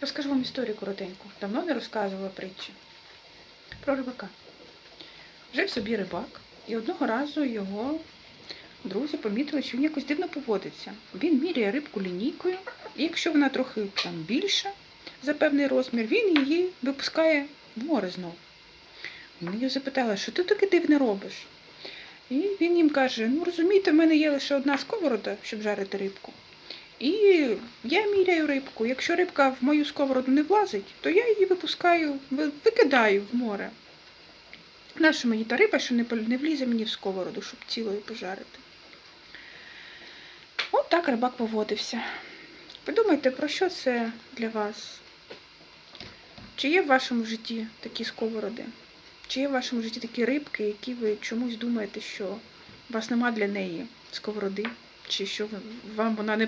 Розкажу вам історію коротеньку. Давно не розказувала притчі. Про рибака. Жив собі рибак, і одного разу його друзі помітили, що він якось дивно поводиться. Він міряє рибку лінійкою, і якщо вона трохи там більша за певний розмір, він її випускає в море знов. Вони його запитали, що ти таке дивне робиш? І він їм каже: ну розумієте, в мене є лише одна сковорода, щоб жарити рибку. І я міряю рибку. Якщо рибка в мою сковороду не влазить, то я її випускаю, викидаю в море. Наша мені та риба, що не, влізе мені в сковороду, щоб цілою пожарити. От так рибак поводився. Подумайте, про що це для вас? Чи є в вашому житті такі сковороди? Чи є в вашому житті такі рибки, які ви чомусь думаєте, що у вас нема для неї сковороди, чи що вам вона не